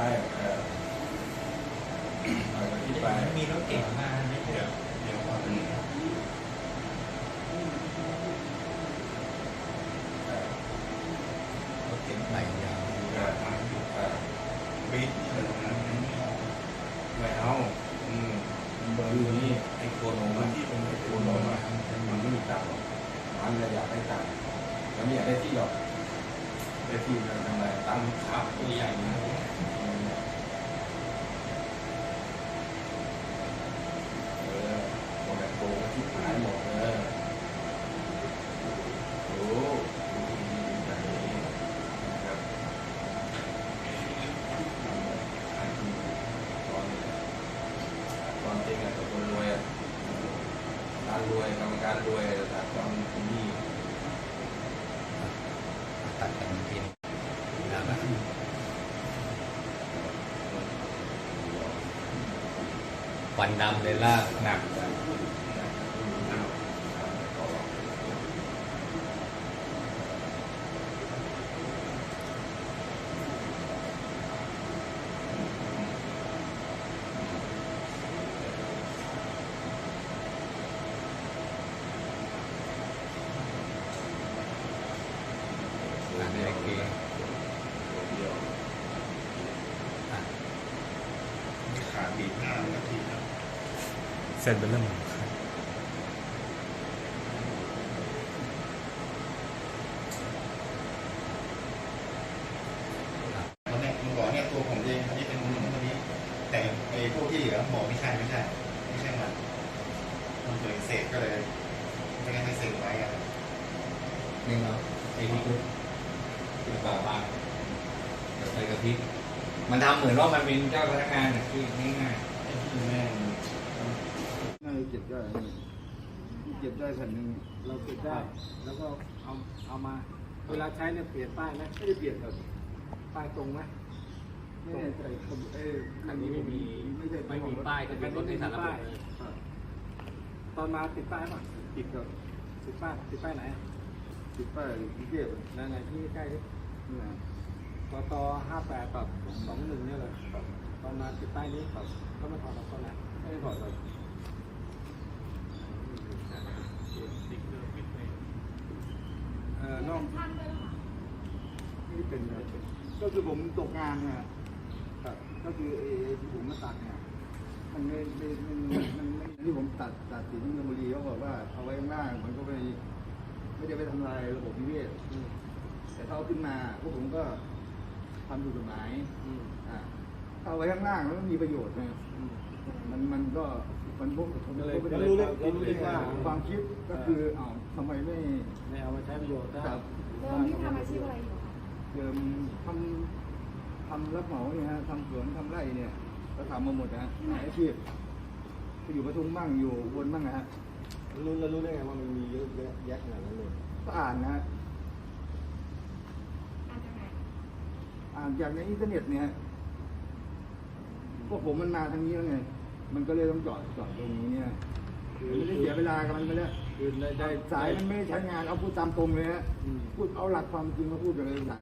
เออธิมีรถเก่งมาเดี๋ยวเดี๋ยวก่อนรถเก๋งใหม่ยาวบิดอะไรตนั้นไม่เอาอืมเบอร์นี่ไอโคนมที่เป็นไอ้โคมันไม่มีตังค์อมันเลยอยากได้ตังค์แล้ม่อยากได้ที่หรอกได้ที่มันทำอะไรตังค์ครับตัวใหญ่นะ วันดำเลยลากหนักนักเลยเกงอะขาบีบหน้านาที เสร็จไปเริ่มตอนแรกมันบอกเนี่ยตัวผมเองอันนี้เป็นคนนู้นคนนี้ แต่ไอ้พวกที่เหลือบอกไม่ใช่ไม่ใช่ไม่ใช่มันมันเกิดเศษก็เลยไม่งั้ไม่เศษไว้อะนี่เนาะไอ้นี่คือป่าบางเดี๋ยวไปกับพริกมันทำเหมือนว่ามันเป็นเจ้าพนักงานอะที่ง่ายไอ้ที่แม่งน่าจะ เก็บได้เก็บได้แผ่นหนึ่งเราเก็บได้ แล้วก็เอาเอามา เวลาใช้เนี่ยเปลี่ยนป้ายไหมไม่ได้เปลี่ยนครับป้ายตรงไหมไม่แน่ใจผมเอ้ยอันนี้ไม่มีไม่ใช่ไม่มีป้ายทะเบียนรถในสารระบบครับตอนมาติดป้ายป่ะติดครับติดป้ายติดป้ายไหนติดป้ายกรุงเทพไหนไหนที่ใกล้ๆดินี่นะตตห้าแปดแบบสองหนึ่งเนี่ยเลยตอนมาติดป้ายนี้ครับก็ไม่ถอดออกตอนไหนไม่ได้ถอดครับ เอ่อนอกไม่เป็นครับก็คือผมตกงานนะรับก็คือไอ้ที่ผมมาตัดเนี่ยมันไม่ไม่มันมันมันมันที่ผมตัดตัดสีที่เมืองบุรีเขาบอกว่าเอาไว้ข้างล่างมันก็ไม่ไม่ได้ไปทำลายระบบนิเวศอืมแต่ถ้าเอาขึ้นมาพวกผมก็ทำถูกกฎหมายอ่า เอาไว้ข้างล่างแล้วมันมีประโยชน์นะอืมมันมันก็มันพวกผมก็เลยก็ก็ไม่รู้ได้เรื่องรู้เรื่องว่าความคิดก็คือเอ้าทำไมไม่ไม่เอามาใช้ประโยชน์ได้จับเดิมที่ทำอาชีพอะไรอยู่คะเดิมทำทำรับเหมาเนี่ยฮะทำสวนทำไร่เนี่ยก็ทำมาหมดนะฮะหลายอาชีพก็อยู่ปทุมบ้างอยู่อุบนบ้างนะฮะรู้แล้วรู้ได้ไงว่ามันมีเยอะแยะขนาดนั้นเลยก็อ่านนะฮะอ่านจากไหนอ่านจากในอินเทอร์เน็ตเนี่ยฮะ พวกผมมันมาทางนี้แล้วไง มันก็เลยต้องจอดจอดตรงนี้เนี่ยไม่ได้เสียเวลากับมันไปแล้วคือได้ได้สายมันไม่ได้ใช้งานเอาพูดตามตรงเลยฮะอืมพูดเอาหลักความจริงมาพูดกันเลยสาย